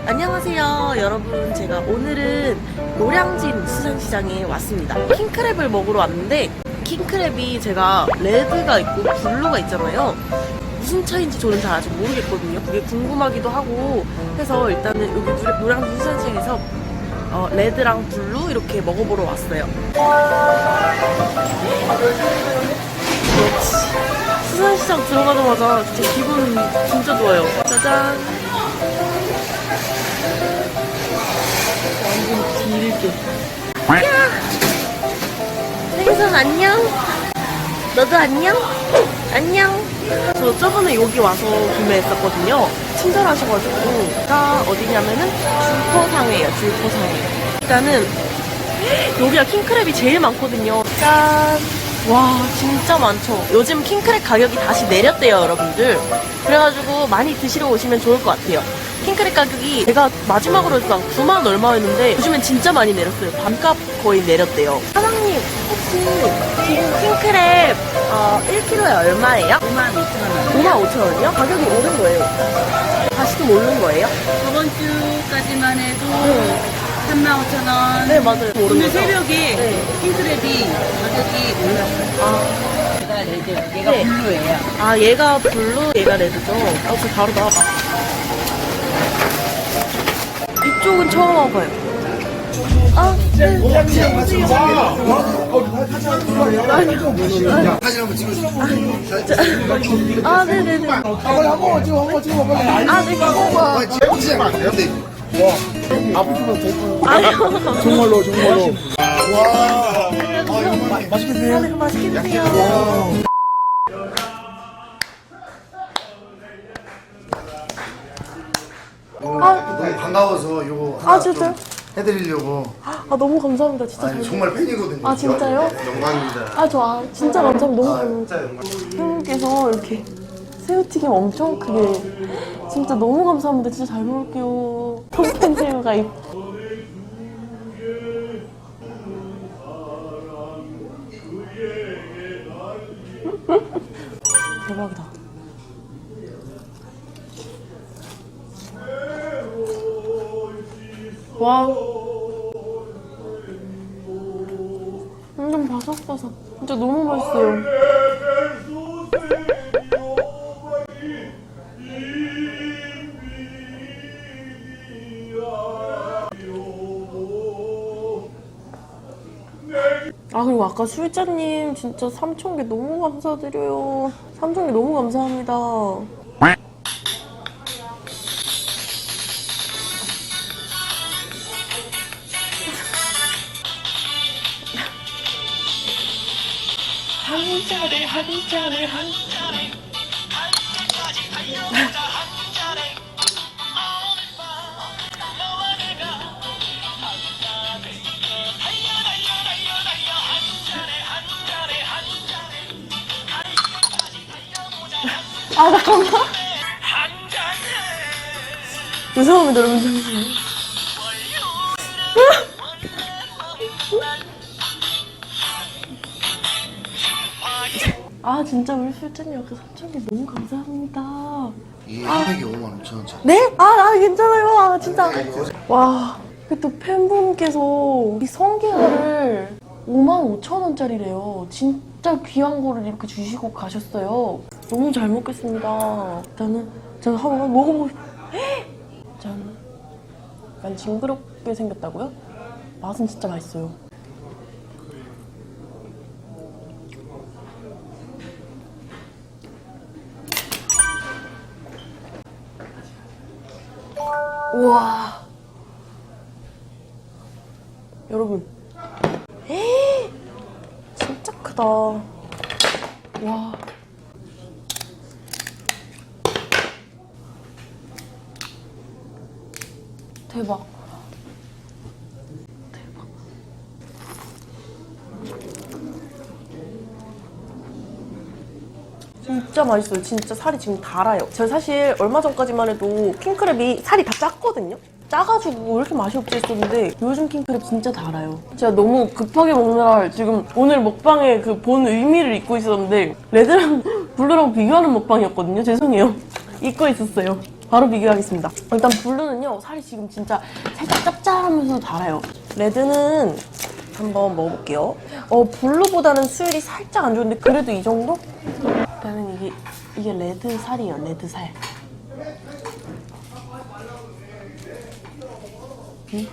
안녕하세요 여러분. 제가 오늘은 노량진 수산시장에 왔습니다. 킹크랩을 먹으러 왔는데 킹크랩이 제가 레드가 있고 블루가 있잖아요. 무슨 차이인지 저는 잘 아직 모르겠거든요. 그게 궁금하기도 하고 해서 일단은 여기 노- 노량진 수산시장에서 어, 레드랑 블루 이렇게 먹어보러 왔어요. 수산시장 들어가자마자 진짜 기분 진짜 좋아요. 짜잔 길게. 야! 생선 안녕? 너도 안녕? 안녕? 저 저번에 여기 와서 구매했었거든요. 친절하셔가지고. 가 어디냐면은 줄포상이에요, 줄포상에. 일단은 여기가 킹크랩이 제일 많거든요. 짠! 와, 진짜 많죠. 요즘 킹크랩 가격이 다시 내렸대요, 여러분들. 그래가지고 많이 드시러 오시면 좋을 것 같아요. 킹크랩 가격이 제가 마지막으로 했던 9만 얼마였는데 요즘엔 진짜 많이 내렸어요. 반값 거의 내렸대요. 사장님, 혹시 지금 킹크랩 어, 1kg에 얼마예요? 5만 2천 원. 5만 5천 원이요? 가격이 오른 거예요. 다시 좀 오른 거예요? 저번 주까지만 해도 3만 5천 원. 네, 맞아요. 오른 오늘 거죠. 새벽에 네. 킹크랩이 가격이 올랐어요. 아, 얘가 레드, 얘가 네. 블루예요. 아 얘가 블루, 얘가 레드죠. 아, 저 다르다. 이쪽은 처음 와봐요. 아, 네. 사진 한번 찍어주세요. 아, 네네네. 한번 한번 찍어 한번 찍어 빨리. 아, 네. 아, 찍으시면 안 돼요? 네. 와, 앞으로만 될 거예요. 아유, 정말로 정말로. 와, 아, 맛있게 드세요. 네, 맛있게 드세요. 너무 반가워서 요거 하나 아, 진짜요? 좀 해드리려고. 아, 너무 감사합니다. 진짜 아니, 잘. 정말 팬이거든요. 아, 진짜요? 영광입니다. 아, 저 아, 진짜 감사합니다. 너무 감사합니다. 진짜 영광. 형님께서 이렇게 새우튀김 엄청 크게 진짜 너무 감사합니다. 진짜 잘 먹을게요. 통큰 새우가 있. 대박이다. 와. 완전 바삭바삭. 진짜 너무 맛있어요. 아 그리고 아까 술자님 진짜 3,000개 너무 감사드려요 3,000개 너무 감사합니다 한 잔에 한 잔에 한 잔에 아 잠깐만 죄송합니다 여러분 아 진짜 우리 술자님 아까 3,000개 너무 감사합니다 이게 한 팩이 5만 5천 원짜리. 네? 아, 아 괜찮아요. 아, 진짜. 와, 그 또 팬분께서 이 성게알을 5만 5천 원짜리래요. 진짜 귀한 거를 이렇게 주시고 가셨어요. 너무 잘 먹겠습니다. 일단은 제가 한번 먹어보고 싶... 짠. 약간 징그럽게 생겼다고요? 맛은 진짜 맛있어요. 우와. 여러분. 에이, 진짜 크다. 와. 대박. 대박. 진짜 맛있어요. 진짜 살이 지금 달아요. 제가 사실 얼마 전까지만 해도 킹크랩이 살이 다 짰거든요? 짜가지고 왜 이렇게 맛이 없지 했었는데 요즘 킹크랩 진짜 달아요. 제가 너무 급하게 먹느라 지금 오늘 먹방의 그 본 의미를 잊고 있었는데 레드랑 블루랑 비교하는 먹방이었거든요. 죄송해요. 잊고 있었어요. 바로 비교하겠습니다. 일단 블루는요, 살이 지금 진짜 살짝 짭짤하면서 달아요. 레드는 한번 먹어볼게요. 어, 블루보다는 수율이 살짝 안 좋은데 그래도 이 정도? 일단은 이게, 이게 레드 살이에요, 레드 살. 음?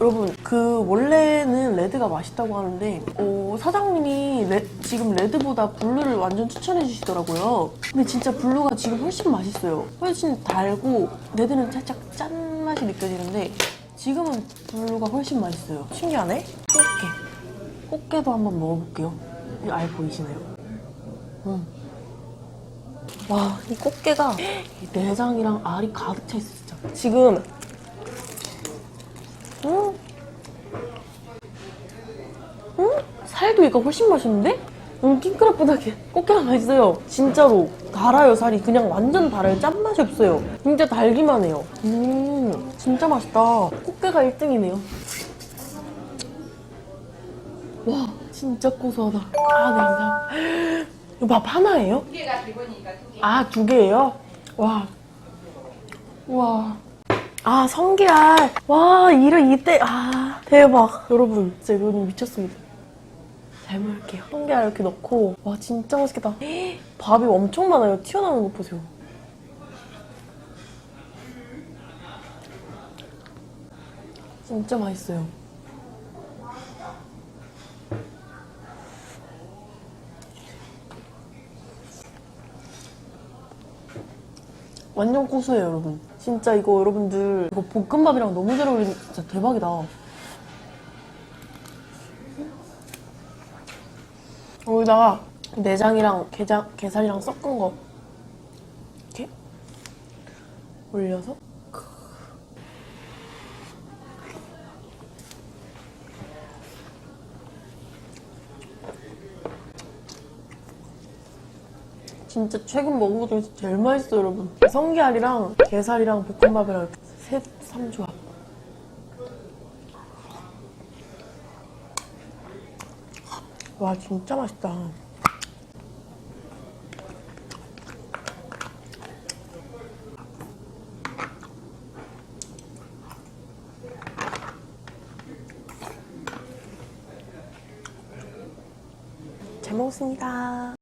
여러분 그 원래는 레드가 맛있다고 하는데 어, 사장님이 레- 지금 레드보다 블루를 완전 추천해 주시더라고요 근데 진짜 블루가 지금 훨씬 맛있어요 훨씬 달고 레드는 살짝 짠 맛이 느껴지는데 지금은 블루가 훨씬 맛있어요 신기하네 꽃게 꽃게도 한번 먹어볼게요 이 알 보이시나요? 음. 와, 이 꽃게가 이 내장이랑 알이 가득 차 있어, 진짜. 지금 음. 음? 살도 이거 훨씬 맛있는데? 음, 킹크랩보다 게- 꽃게가 맛있어요. 진짜로. 달아요, 살이. 그냥 완전 달아요. 짠맛이 없어요. 진짜 달기만 해요. 음, 진짜 맛있다. 꽃게가 1등이네요. 와, 진짜 고소하다. 아, 네, 감사합니다. 이거 밥 하나예요? 두 개가 기본이니까 두 개. 아, 두 개예요? 와. 와. 아 성게알 와 이런 이때 아 대박 여러분 진짜 이거는 미쳤습니다 잘 먹을게요 성게알 이렇게 넣고 와 진짜 맛있겠다 헉, 밥이 엄청 많아요 튀어나오는 거 보세요 진짜 맛있어요 완전 고소해요, 여러분. 진짜 이거 여러분들 이거 볶음밥이랑 너무 잘 어울리는 진짜 대박이다. 여기다가 내장이랑 게장, 게살이랑 섞은 거 이렇게 올려서 진짜 최근 먹은 것 중에서 제일 맛있어요, 여러분. 성게알이랑 게살이랑 볶음밥이랑 셋 삼조합. 와, 진짜 맛있다. 잘 먹었습니다.